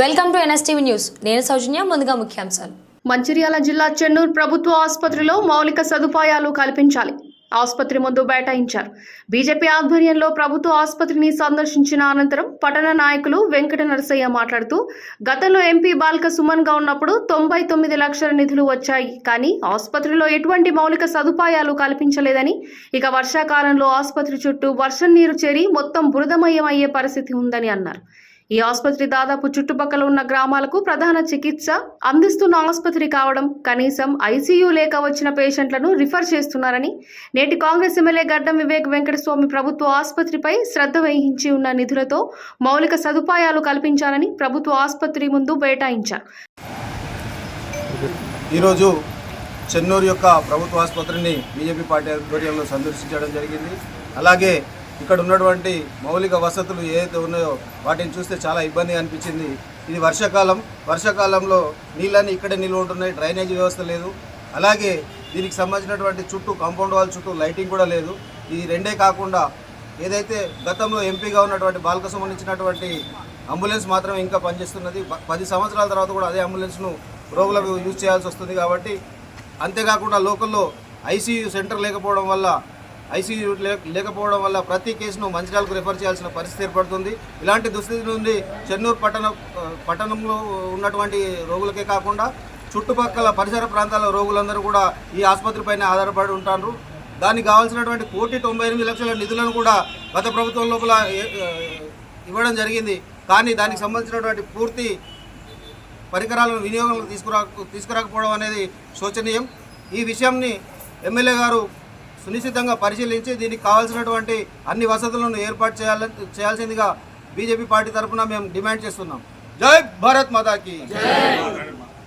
Welcome to NSTV news. నేను సౌజన్య ముందుగా ముఖ్యాంశాలు. మంచిర్యాల జిల్లా చెన్నూరు ప్రభుత్వ ఆసుపత్రిలో మౌలిక సదుపాయాలు కల్పించాలి. ఆసుపత్రి ముందు బైఠాయించారు. బీజేపీ ఆధ్వర్యంలో ప్రభుత్వ ఆసుపత్రిని సందర్శించిన అనంతరం పట్టణ నాయకులు వెంకట నరసయ్య మాట్లాడుతూ గతంలో ఎంపీ బాల్క సుమన్గా ఉన్నప్పుడు తొంభై తొమ్మిది లక్షల నిధులు వచ్చాయి. కానీ ఆసుపత్రిలో ఎటువంటి మౌలిక సదుపాయాలు కల్పించలేదని ఇక వర్షాకాలంలో ఆసుపత్రి చుట్టూ వర్షం నీరు చేరి మొత్తం బురదమయం అయ్యే పరిస్థితి ఉందని అన్నారు. ఈ ఆసుపత్రి దాదాపు చుట్టుపక్కల ఉన్న గ్రామాలకు ప్రధాన చికిత్స అందిస్తున్న ఆసుపత్రి కావడం కనీసం ఐసీయూ లేక వచ్చిన పేషెంట్లను రిఫర్ చేస్తున్నారని నేటి కాంగ్రెస్ ఎమ్మెల్యే గడ్డం వివేక్ వెంకటస్వామి ప్రభుత్వ ఆసుపత్రిపై శ్రద్ధ వహించి ఉన్న నిధులతో మౌలిక సదుపాయాలు కల్పించాలని ప్రభుత్వ ఆసుపత్రి ముందు బైఠాయించారు ఈరోజు చెన్నూరు యొక్క ప్రభుత్వ ఆసుపత్రిని బీజేపీ పార్టీ ఆధ్వర్యంలో సందర్శించడం జరిగింది. అలాగే ఇక్కడ ఉన్నటువంటి మౌలిక వసతులు ఏదైతే ఉన్నాయో వాటిని చూస్తే చాలా ఇబ్బంది అనిపించింది. ఇది వర్షాకాలం. వర్షాకాలంలో నీళ్ళన్నీ ఇక్కడే నిల్వ ఉంటున్నాయి. డ్రైనేజ్ వ్యవస్థ లేదు. అలాగే దీనికి సంబంధించినటువంటి చుట్టూ కాంపౌండ్ వాల్ చుట్టూ లైటింగ్ కూడా లేదు. ఈ రెండే కాకుండా ఏదైతే గతంలో ఎంపీగా ఉన్నటువంటి బాలక సంబంధించినటువంటి అంబులెన్స్ మాత్రమే ఇంకా పనిచేస్తున్నది. పది సంవత్సరాల తర్వాత కూడా అదే అంబులెన్స్ను రోగులకు యూజ్ చేయాల్సి వస్తుంది కాబట్టి అంతేకాకుండా లోకల్లో ఐసీయూ సెంటర్ లేకపోవడం వల్ల ఐసీయూ లేకపోవడం వల్ల ప్రతి కేసును మంచిర్యాలకు రిఫర్ చేయాల్సిన పరిస్థితి ఏర్పడుతుంది. ఇలాంటి దుస్థితి నుండి చెన్నూరు పట్టణ పట్టణంలో ఉన్నటువంటి రోగులకే కాకుండా చుట్టుపక్కల పరిసర ప్రాంతాల రోగులందరూ కూడా ఈ ఆసుపత్రిపైన ఆధారపడి ఉంటారు. దానికి కావాల్సినటువంటి కోటి తొంభై ఎనిమిది లక్షల నిధులను కూడా గత ప్రభుత్వం లోపల ఇవ్వడం జరిగింది. కానీ దానికి సంబంధించినటువంటి పూర్తి పరికరాలను వినియోగంలో తీసుకురా తీసుకురాకపోవడం అనేది శోచనీయం. ఈ విషయంని ఎమ్మెల్యే గారు సునిశ్చితంగా పరిశీలించి దీనికి కావాల్సినటువంటి అన్ని వసతులను ఏర్పాటు చేయాలని చేయాల్సిందిగా బీజేపీ పార్టీ తరఫున మేము డిమాండ్ చేస్తున్నాం. జై భారత్ మాతాకి.